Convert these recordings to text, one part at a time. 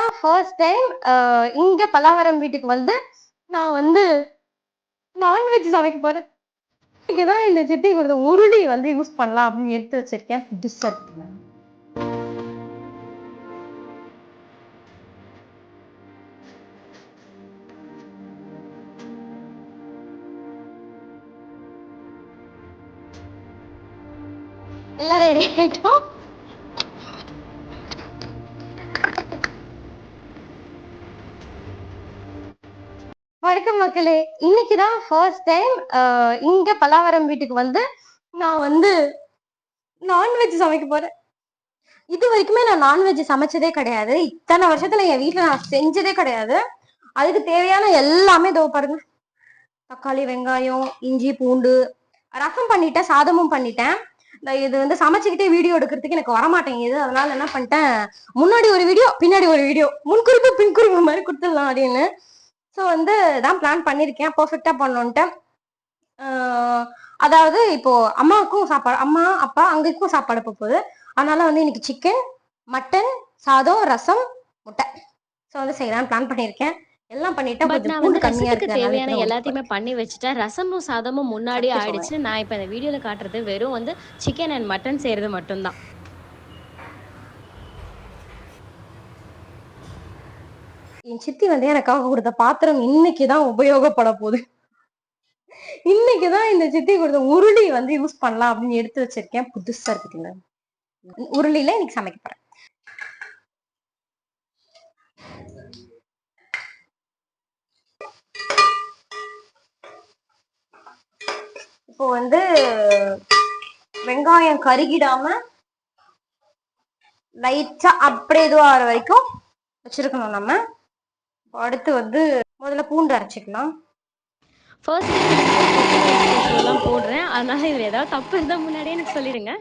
தான் first time இங்க பலாவரம் வீட்டுக்கு வந்து நான் வந்து நான்வெஜ் சமைக்க போறேன். இன்னைக்கு தான் இந்த சிட்டி கொடுத்த உருளி வந்து யூஸ் பண்ணலாம் அப்படின்னு எடுத்து வச்சிருக்கேன். புதுசா எல்லாரும் ரெடி ஆயிட்டோம்? வணக்கம் மக்களே. இன்னைக்கு தான் ஃபர்ஸ்ட் டைம் இங்க பலாவரம் வீட்டுக்கு வந்து நான் வந்து நான்வெஜ் சமைக்க போறேன். இது வரைக்குமே நான் நான்வெஜ் சமைச்சதே கிடையாது. இத்தனை வருஷத்துல என் வீட்டுல நான் செஞ்சதே கிடையாது. அதுக்கு தேவையான எல்லாமே இதோ பாருங்க. தக்காளி வெங்காயம் இஞ்சி பூண்டு ரசம் பண்ணிட்டேன் சாதமும் பண்ணிட்டேன். இது வந்து சமைச்சுக்கிட்டே வீடியோ எடுக்கிறதுக்கு எனக்கு வரமாட்டேங்குது அதனால என்ன பண்ணிட்டேன் முன்னாடி ஒரு வீடியோ பின்னாடி ஒரு வீடியோ முன்குறிப்பு பின்குறிப்பு மாதிரி கொடுத்துடலாம் அப்படின்னு. ஸோ வந்து தான் பிளான் பண்ணியிருக்கேன் பர்ஃபெக்டாக பண்ணோன்ட்டு. அதாவது இப்போ அம்மாவுக்கும் சாப்பாடு அம்மா அப்பா அங்கேக்கும் சாப்பாடு போக போகுது. அதனால வந்து இன்னைக்கு சிக்கன் மட்டன் சாதம் ரசம் முட்டை. ஸோ வந்து செய்யலாம்னு பிளான் பண்ணியிருக்கேன் எல்லாம் கொஞ்சம் நான் வந்து ரசத்துக்கு தேவையான எல்லாத்தையுமே பண்ணி வச்சுட்டேன். ரசமும் சாதமும் முன்னாடியே சத்தியம் ஆயிடுச்சு நான் இப்போ இந்த வீடியோவில் காட்டுறது வெறும் வந்து சிக்கன் அண்ட் மட்டன் செய்கிறது மட்டும்தான். என் சித்தி வந்து எனக்காக கொடுத்த பாத்திரம் இன்னைக்கு தான் உபயோகப்பட போகுது. இன்னைக்கு தான் இந்த சித்தி கொடுத்த உருளி வந்து யூஸ் பண்ணலாம் அப்படின்னு எடுத்து வச்சிருக்கேன் புதுசா இருக்குதுங்க உருளியில இன்னைக்கு சமைக்க போறேன். இப்போ வந்து வெங்காயம் கருகிடாம லைட்டா அப்படியே இதுவாகிற வரைக்கும் வச்சிருக்கணும் நம்ம. அடுத்து வந்து முதல்ல பூண்டு அரைச்சிக்கலாம். ஃபர்ஸ்ட் எல்லாம் போடுறேன். அதனால இதில் ஏதாவது தப்பு இருந்தால் முன்னாடியே எனக்கு சொல்லிடுங்க.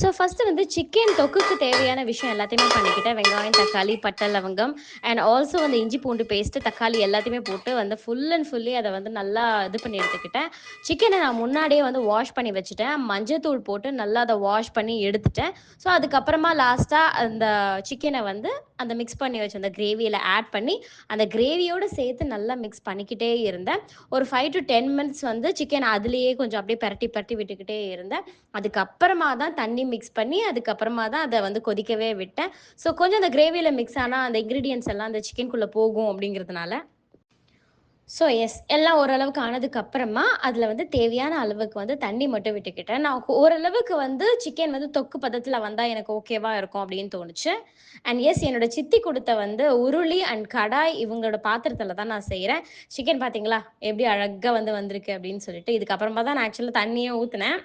ஸோ ஃபஸ்ட்டு வந்து சிக்கன் தொக்குக்கு தேவையான விஷயம் எல்லாத்தையுமே பண்ணிக்கிட்டேன். வெங்காயம் தக்காளி பட்டை லவங்கம் அண்ட் ஆல்சோ வந்து இஞ்சி பூண்டு பேஸ்ட்டு தக்காளி எல்லாத்தையுமே போட்டு வந்து ஃபுல் அண்ட் ஃபுல்லி அதை வந்து நல்லா இது பண்ணி எடுத்துக்கிட்டேன். சிக்கனை நான் முன்னாடியே வந்து வாஷ் பண்ணி வச்சுட்டேன். மஞ்சத்தூள் போட்டு நல்லா அதை வாஷ் பண்ணி எடுத்துட்டேன். ஸோ அதுக்கப்புறமா லாஸ்ட்டாக அந்த சிக்கனை வந்து அந்த மிக்ஸ் பண்ணி வச்சு அந்த கிரேவியில் ஆட் பண்ணி அந்த கிரேவியோடு சேர்த்து நல்லா மிக்ஸ் பண்ணிக்கிட்டே இருந்தேன். ஒரு ஃபைவ் டு டென் மினிட்ஸ் வந்து சிக்கன் அதுலேயே கொஞ்சம் அப்படியே பரட்டி பரட்டி விட்டுக்கிட்டே இருந்தேன். அதுக்கப்புறமா தான் தண்ணி மிக்ஸ் பண்ணி அதுக்கப்புறமா தான் அதை வந்து கொதிக்கவே விட்டேன். ஸோ கொஞ்சம் அந்த கிரேவியில் மிக்ஸ் ஆனால் அந்த இன்க்ரீடியன்ஸ் எல்லாம் அந்த சிக்கனுக்குள்ளே போகும் அப்படிங்கிறதுனால. ஸோ எஸ் எல்லாம் ஓரளவுக்கு ஆனதுக்கு அப்புறமா அதில் வந்து தேவையான அளவுக்கு வந்து தண்ணி மட்டும் விட்டுக்கிட்டேன். நான் ஓரளவுக்கு வந்து சிக்கன் வந்து தொக்கு பதத்தில் வந்தால் எனக்கு ஓகேவா இருக்கும் அப்படின்னு தோணுச்சு. அண்ட் எஸ் என்னோட சித்தி கொடுத்த வந்து உருளி அண்ட் கடாய் இவங்களோட பாத்திரத்தில் தான் நான் செய்கிறேன் சிக்கன் பார்த்தீங்களா எப்படி அழகாக வந்து வந்திருக்கு அப்படின்னு சொல்லிட்டு இதுக்கப்புறமா தான் நான் ஆக்சுவலாக தண்ணியே ஊற்றினேன்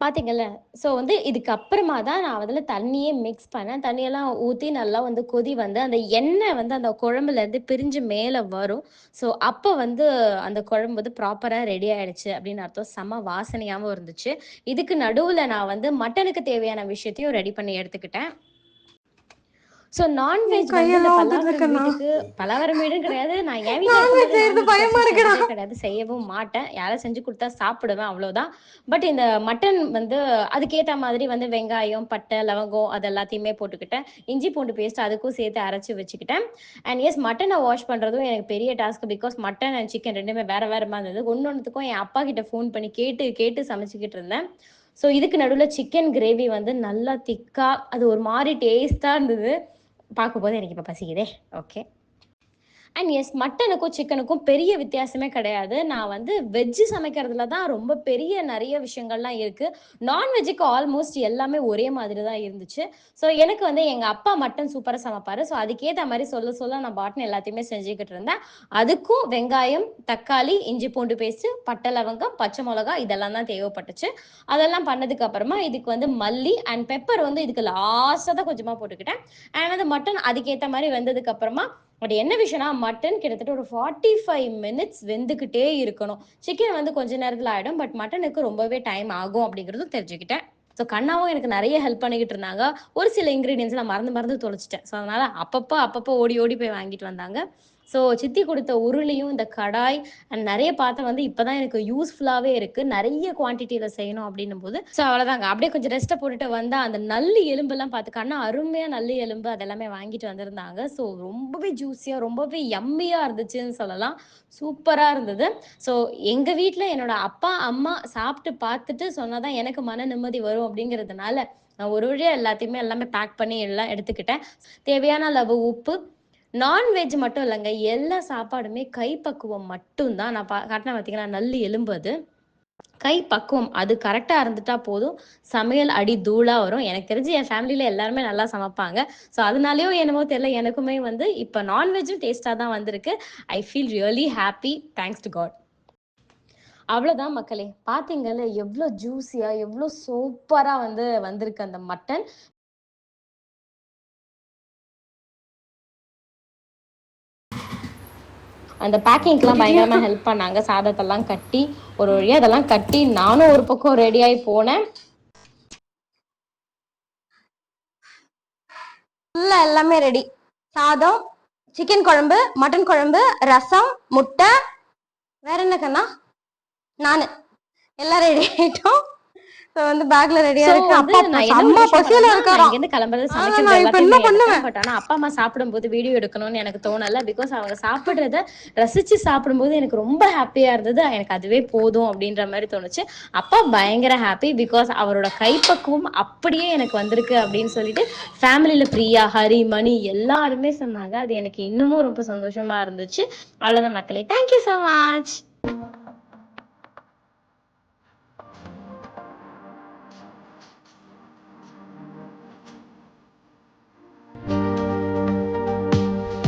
பார்த்தீங்கல்ல ஸோ வந்து இதுக்கு அப்புறமா தான் நான் அதில் தண்ணியே மிக்ஸ் பண்ணேன். தண்ணியெல்லாம் ஊற்றி நல்லா வந்து கொதி வந்து அந்த எண்ணெய் வந்து அந்த குழம்புலேருந்து பிரிஞ்சு மேலே வரும். ஸோ அப்போ வந்து அந்த குழம்பு வந்து ப்ராப்பராக ரெடி ஆயிடுச்சு அப்படின்னு அர்த்தம். செம வாசனையாகவும் இருந்துச்சு. இதுக்கு நடுவில் நான் வந்து மட்டனுக்கு தேவையான விஷயத்தையும் ரெடி பண்ணி எடுத்துக்கிட்டேன். ஸோ நான்வெஜ் வந்து பல்லாவரம் வீடும் கிடையாது. நான் என் வீட்டில். கிடையாது. செய்யவும் மாட்டேன். யாரும் செஞ்சு கொடுத்தா சாப்பிடுவேன் அவ்வளவுதான். பட் இந்த மட்டன் வந்து அதுக்கேற்ற மாதிரி வந்து வெங்காயம் பட்டை லவங்கம் அது எல்லாத்தையுமே போட்டுக்கிட்டேன். இஞ்சி பூண்டு பேஸ்ட் அதுக்கும் சேர்த்து அரைச்சி வச்சுக்கிட்டேன். அண்ட் எஸ் மட்டனை வாஷ் பண்ணுறதும் எனக்கு பெரிய task because mutton and chicken ரெண்டுமே வேற வேற மாதிரி இருந்தது. ஒன்று ஒன்றுத்துக்கும் என் அப்பா கிட்ட ஃபோன் பண்ணி கேட்டு கேட்டு சமைச்சிக்கிட்டு இருந்தேன். ஸோ இதுக்கு நடுவில் சிக்கன் கிரேவி வந்து நல்லா திக்காக அது ஒரு மாதிரி டேஸ்ட்டாக இருந்தது. பார்க்கும்போது எனக்கு இப்போ பசிக்குதே. ஓகே அண்ட் எஸ் மட்டனுக்கும் சிக்கனுக்கும் பெரிய வித்தியாசமே கிடையாது. நான் வந்து வெஜ்ஜு சமைக்கிறதுல தான் ரொம்ப பெரிய நிறைய விஷயங்கள்லாம் இருக்குது நான்வெஜ்ஜுக்கு ஆல்மோஸ்ட் எல்லாமே ஒரே மாதிரி தான் இருந்துச்சு. ஸோ எனக்கு வந்து எங்கள் அப்பா மட்டன் சூப்பராக சமைப்பார். ஸோ அதுக்கேற்ற மாதிரி சொல்ல சொல்ல நான் பாட்டன் எல்லாத்தையுமே செஞ்சுக்கிட்டு இருந்தேன். அதுக்கும் வெங்காயம் தக்காளி இஞ்சி பூண்டு பேஸ்ட்டு பட்டை லவங்கம் பச்சை மிளகா இதெல்லாம் தான் தேவைப்பட்டுச்சு. அதெல்லாம் பண்ணதுக்கு அப்புறமா இதுக்கு வந்து மல்லி அண்ட் பெப்பர் வந்து இதுக்கு லாஸ்ட்டாக தான் கொஞ்சமாக போட்டுக்கிட்டேன். அண்ட் வந்து மட்டன் அதுக்கேற்ற மாதிரி வந்ததுக்கு அப்புறமா பட் என்ன விஷயம்னா மட்டன் கிட்டத்தட்ட ஒரு ஃபார்ட்டி ஃபைவ் மினிட்ஸ் வெந்துக்கிட்டே இருக்கணும். சிக்கன் வந்து கொஞ்ச நேரத்தில் ஆகிடும் பட் மட்டனுக்கு ரொம்பவே டைம் ஆகும் அப்படிங்கிறதும் தெரிஞ்சுக்கிட்டேன். ஸோ கண்ணாவும் எனக்கு நிறைய ஹெல்ப் பண்ணிக்கிட்டு இருந்தாங்க. ஒரு சில இன்க்ரீடியன்ஸ் நான் மறந்து மறந்து தொலைச்சிட்டேன். ஸோ அதனால் அப்பப்போ அப்பப்போ ஓடி ஓடி போய் வாங்கிட்டு வந்தாங்க. ஸோ சித்தி கொடுத்த உருளியும் இந்த கடாய் அண்ட் நிறைய பாத்திரம் வந்து இப்போதான் எனக்கு யூஸ்ஃபுல்லாகவே இருக்கு. நிறைய குவான்டிட்டியில் செய்யணும் அப்படின்னும் போது ஸோ அவ்வளோதாங்க அப்படியே கொஞ்சம் ரெஸ்ட்டை போட்டுட்டு வந்தா அந்த நல்லி எலும்புலாம் பார்த்து கண்ணா அருமையாக நல்லி எலும்பு அதெல்லாமே வாங்கிட்டு வந்திருந்தாங்க. ஸோ ரொம்பவே ஜூஸியாக ரொம்பவே யம்மியாக இருந்துச்சுன்னு சொல்லலாம். சூப்பராக இருந்தது. ஸோ எங்கள் வீட்டில் என்னோட அப்பா அம்மா சாப்பிட்டு பார்த்துட்டு சொன்னாதான் எனக்கு மன நிம்மதி வரும் அப்படிங்கிறதுனால நான் ஒரு வழியாக எல்லாத்தையுமே எல்லாமே பேக் பண்ணி எல்லாம் எடுத்துக்கிட்டேன். தேவையான அளவு உப்பு நான்வெஜ் மட்டும் இல்லைங்க. எல்லா சாப்பாடுமே கைப்பக்குவம் மட்டும்தான். நான் பா காட்டின பார்த்தீங்கன்னா நல்லி எலும்பு அது. கை பக்குவம் அது கரெக்டாக இருந்துட்டா போதும். சமையல் அடி தூளாக வரும். எனக்கு தெரிஞ்சு என் ஃபேமிலியில் எல்லாருமே நல்லா சமைப்பாங்க. ஸோ அதனாலேயோ என்னமோ தெரியல எனக்குமே வந்து இப்போ நான்வெஜ்ஜும் டேஸ்ட்டாக தான் வந்திருக்கு. I feel really happy thanks to God அவ்வளோதான் மக்களே. பார்த்தீங்கல்ல எவ்வளோ ஜூஸியாக எவ்வளோ சூப்பராக வந்து வந்திருக்கு அந்த மட்டன் அந்த பேக்கிங்க்கெலாம் பயங்கரமாக ஹெல்ப் பண்ணாங்க. சாதத்தெல்லாம் கட்டி ஒரு வழியாக அதெல்லாம் கட்டி நானும் ஒரு பக்கம் ரெடியாகி போனேன். எல்லாமே ரெடி சாதம் சிக்கன் குழம்பு மட்டன் குழம்பு ரசம் முட்டை. வேற என்ன கண்ணா? நானு. எல்லாம் ரெடி ஆயிட்டோம். வந்து பேக்ல ரெடியா இருக்கு. அப்பா விஷயம் பசியில இருக்காராம் இங்கிருந்து கிளம்புறது சமைக்கிறது இப்ப என்ன பண்ணுவேன்? But ஆனா அப்பா அம்மா சாப்பிடும்போது வீடியோ எடுக்கணும்னு எனக்கு தோணல. பிகாஸ் அவங்க சாப்பிடுறத ரசிச்சு சாப்பிடும்போது எனக்கு ரொம்ப ஹாப்பியா இருந்தது. எனக்கு அதுவே போதும் அப்படின்ற மாதிரி தோணுச்சு. அப்பா பயங்கர ஹாப்பி பிகாஸ் அவரோட கைப்பக்குவம் அப்படியே எனக்கு வந்திருக்கு அப்படின்னு சொல்லிட்டு ஃபேமிலியில பிரியா ஹரி மணி எல்லாருமே சொன்னாங்க. அது எனக்கு இன்னமும் ரொம்ப சந்தோஷமா இருந்துச்சு. அவ்வளவுதான் மக்களே. Thank you so much